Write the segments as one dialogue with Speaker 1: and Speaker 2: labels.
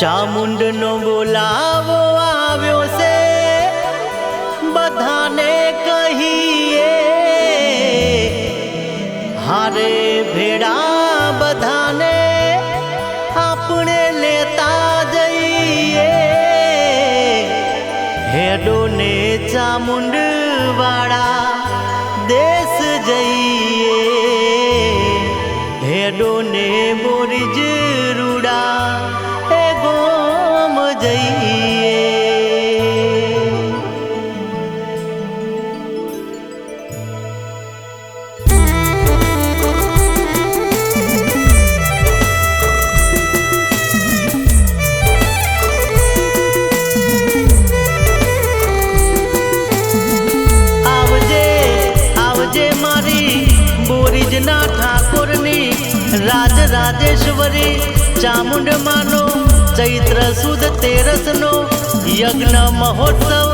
Speaker 1: ચામુંડનો બોલાવો આવ્યો છે. બધાને કહીએ, હારે ભેડા બધાને આપણે લેતા જઈએ. હેડો ને ચામુંડ વાળા દેશ જઈએ. હેડો ને બોરીજ રાજ રાજેશ્વરી ચામુંડ માનો ચૈત્ર સુદ તેરસનો, યજ્ઞ મહોત્સવ,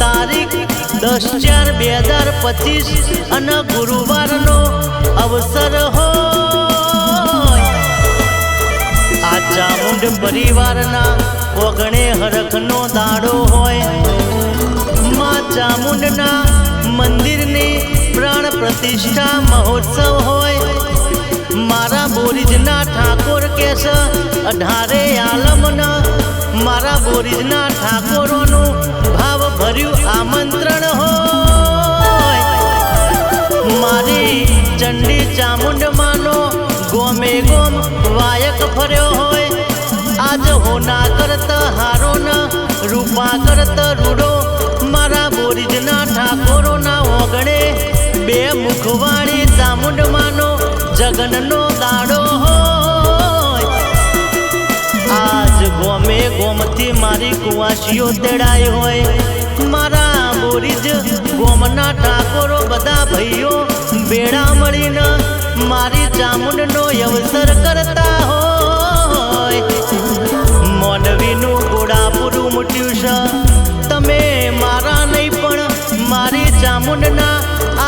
Speaker 1: તારીખ દસ ચાર બે હજાર પચીસ અને ગુરુવારનો અવસર હોય. આ ચામુંડ પરિવારના ઓગણે હરખનો દાડો હોય. મા ચામુંડના મંદિરની પ્રાણ પ્રતિષ્ઠા મહોત્સવ હોય. કેશ અઢારે આલમન. મારા બોરીજના ઠાકોરોનું ભાવ ભર્યું આમંત્રણ હોય. મારી ચંડી ચામુંડ માનો ગોમે ગોમ વાયક ફર્યો હોય. આજ હોના કરત હારો ન રૂપા કરત રૂડો. મારા બોરીજના ઠાકોરોના ઓગણે બે મુખવાળી ચામુંડ માનો જગનનો દાડો હોય. ગોમે ગોમથી મારી કુવાસીઓ તેડાઈ હોય. મારા બોરી જ ગોમના ઠાકોરો બધા ભાઈઓ ભેળા મળીને મારી ચામુંડનો અવસર કરતા હોય. મોનવીનું ગોળાપુરું મૂટ્યું છે. તમે મારા નહીં પણ મારી ચામુંડના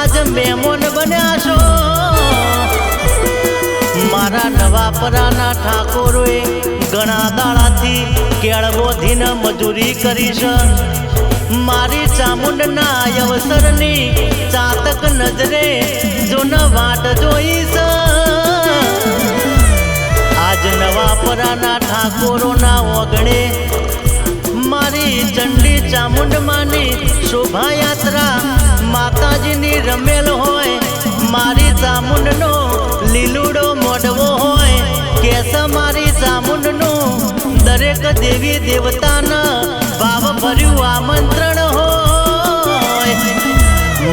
Speaker 1: આજ મહેમાન બન્યા છો. મારા ઠાકોરોએ ઘણા દાડાથી કેળવોધીન મજૂરી કરી છે. મારી ચામુંડના અવસરની ચાતક નજરે જો ન વાટ જોઈ છે. આજ નવાપરાના ઠાકોરોના ઓગણે મારી ચંડી ચામુંડમાની શોભાયાત્રા માતાજીની રમેલ હોય. મારી ચામુંડનો કેસ સામુંડનું દરેક દેવી દેવતાના ભાવ ભર્યું આમંત્રણ હોય.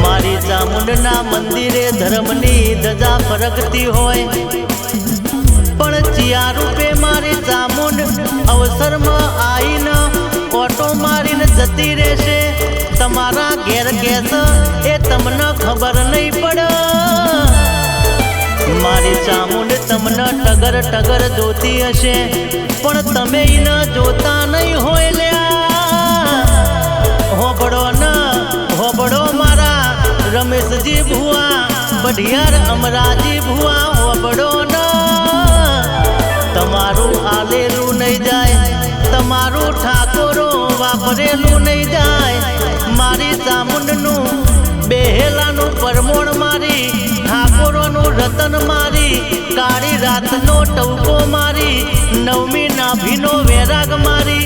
Speaker 1: મારી ચામુંડના મંદિરે ધર્મની ધજા ફરકતી હોય. પણ ચિયા રૂપે મારી ચામુંડ અવસરમાં આવીને ઓટો મારીને જતી રહેશે. તમારા ઘેર ઘેર એ તમને ખબર નહીં પડે. મારી ચામુંડ તમને ટગર ટગર જોતી હશે. પણ તમે ન જોતા નહીં હોય લ્યા. હોબળો ન, હોબળો મારા રમેશજી ભુવા, બઢિયાર અમરાજી ભુવા, હોબળો ન. તમારું આલેલું નહીં જાય, તમારું ઠાકોરો વાપરેલું નહીં જાય. મારી ચામુંડનું બેહેલાનું પરમોણ મારી ઠાકોરોનું રતન મારી, કાળી રાતનો ટવકો મારી, નવમી નાભીનો વેરાગ મારી,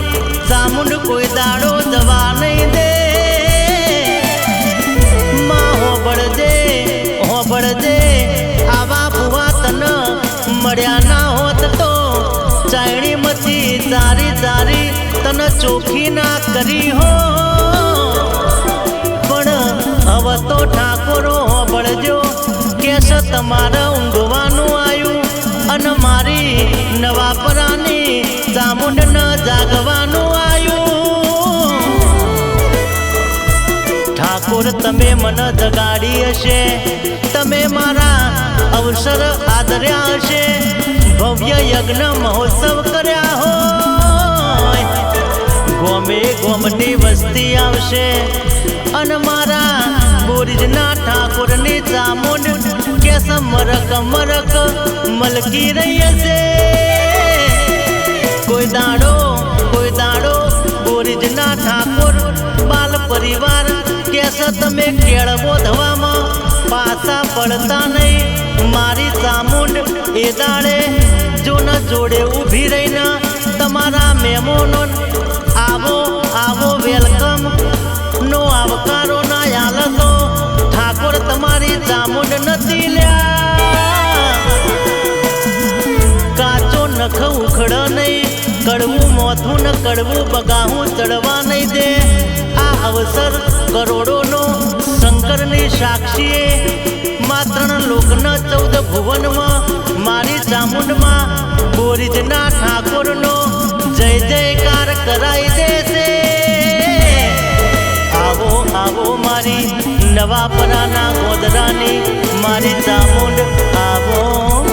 Speaker 1: સામુંડ કોઈ દાડો જવા નહીં દે. માં હોબળજે હોબળજે આવા ભુવા તન મળ્યા ના હોત તો. ચાયણીમાંથી તારી તારી તન ચોખ્ખી ના કરી હો તમારે ઊંઘવાનું આવ્યું અને મારી નવાપરાની ચામુંડ ન જાગવાનું આવ્યું ઠાકોર, તમે મને જગાડી હશે. તમે મારા અવસર આદર્યા હશે. ભવ્ય યજ્ઞ મહોત્સવ કર્યા હોય. ગોમે ગોમની વસ્તી આવશે. અને મારા બોરીજના ઠાકોરની ચામુંડ કેસ મરક મરક મલકી રહી હશે. કોઈ દાડો ના ઠાકોર બાલ પરિવાર કેસ તમે કેળવો ધવામાં પાછા પડતા નહીં. મારી સામુંડ એ દાડે જો ન જોડે ઊભી રહીને તમારા મહેમાનો કાચો નખ ઉખડ નહીં. કડવું મોથું ન કડવું, બગાહું ચડવા નહીં દે. આ અવસર કરોડોનો શંકરની સાક્ષીએ. માત્ર લોકના ચૌદ ભુવનમાં, મારી ચામુંડમાં બોરીજના ઠાકોરનો જય જયકાર કરાઈ દેશે. આવો આવો મારી નવા પરાના ગોદરાની મારી ચામુંડ આવો.